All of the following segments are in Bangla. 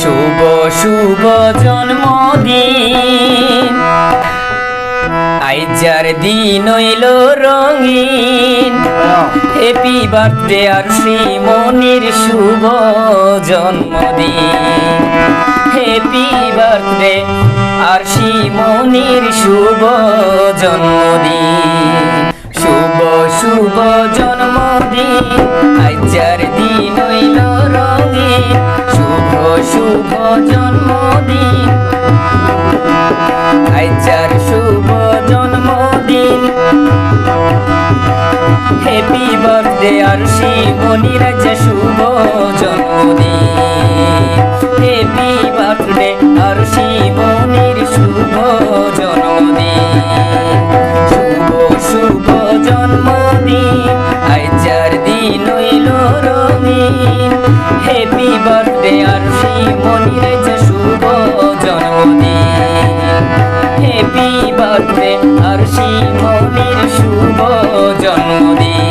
শুভ শুভ জন্মদিন। আইজার দিন হইল রঙিন। হ্যাপি বার্থডে আর শ্রীমনির শুভ জন্মদিন। হ্যাপি বার্থডে আর শ্রীমনির শুভ জন্মদিন। শুভ শুভ জন্মদিন আইজার দিন হইল রঙিন। শুভ শুভ জন্মদিন। আইচার শুভ জন্মদিন। হ্যাপি বার্থডে আর শিবনির শুভ জন্মদিন। হ্যাপি বার্থডে আর শিবনির রয়েছে শুভ জন্মদিন। হ্যাপি বার্থডে আর মনির শুভ জন্মদিন।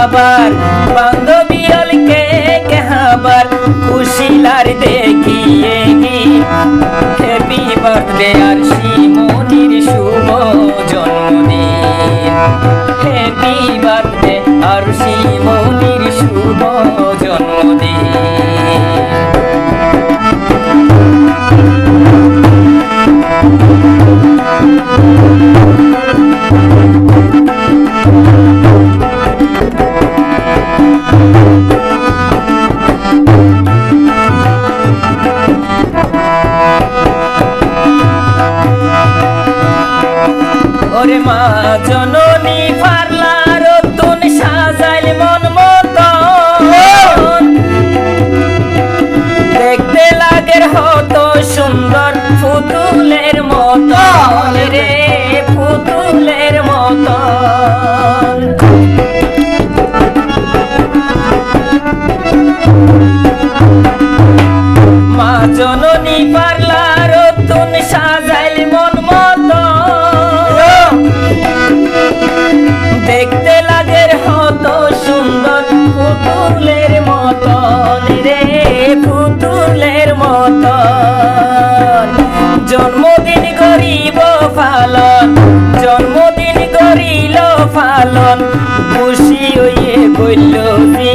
কেক হাবার বান্ধবীয়ল আবার খুশিলার দেখিয়ে গি হ্যাপি বার্থডে আর শিমনির শুভ জন্মদিন। হ্যাপি বার্থডে আর শিমনির শুভ জন্মদিন। জননী পারলার তুন সাজাইল মন মতন। দেখতে লাগের হতো সুন্দর পুতুলের মতন রে, পুতুলের মতন। মা জননী পুতুলের মতন রে, পুতুলের মতন। জন্মদিন গরিব পালন, জন্মদিন করিল পালন। খুশি হইয়ে কইল যে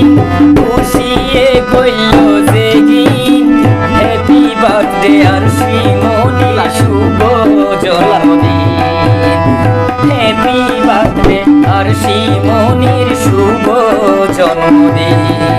খুশিয়ে কইল যে গীত হ্যাপি বার্থডে আর শ্রীমণি শুভ জন্মদিন। হ্যাপি বার্থডে আর শিমনির শুভ জন্মদিন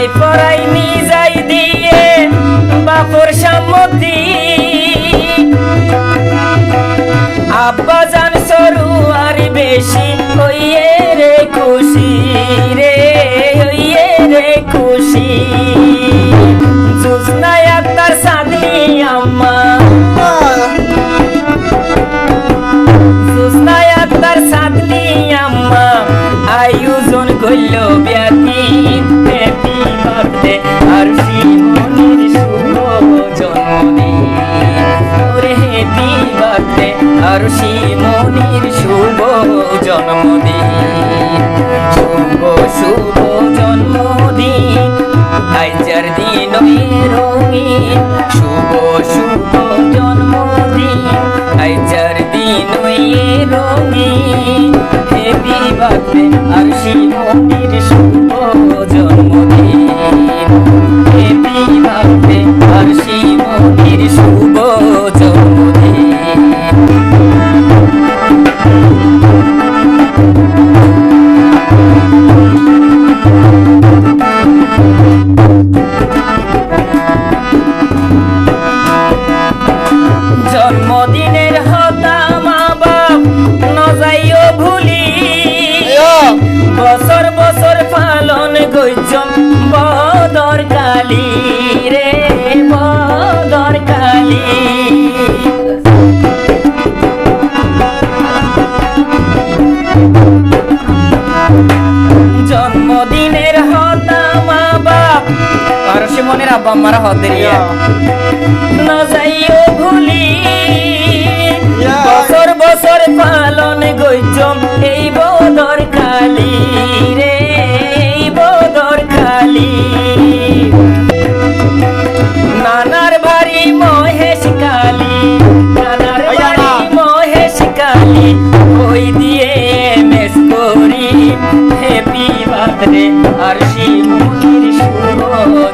পড়াই পড়াই নিজাই দিয়ে বাপর সম্মতি। আব্বা জান সরু আর বেশি ও আইজার দিন রঙিন শুভ শুভ জন্মদিন। আইজার দিন রঙিন হেপি বার্থডে আর শিমনির বছর বছর পালন গৈছম বদর কালি রে বদর কালি। জন্মদিনের হতা মা বাপ আর সে মনের আব্বা মারা হতে না যাইও ভুলি বছর বছর পালন গৈছম বার্থডে আর শিবুর শুভ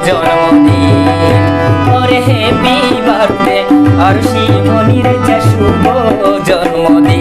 জন্মদিন। ওরে হ্যাপি বার্থডে আর শিবনির যে শুভ জন্মদিন।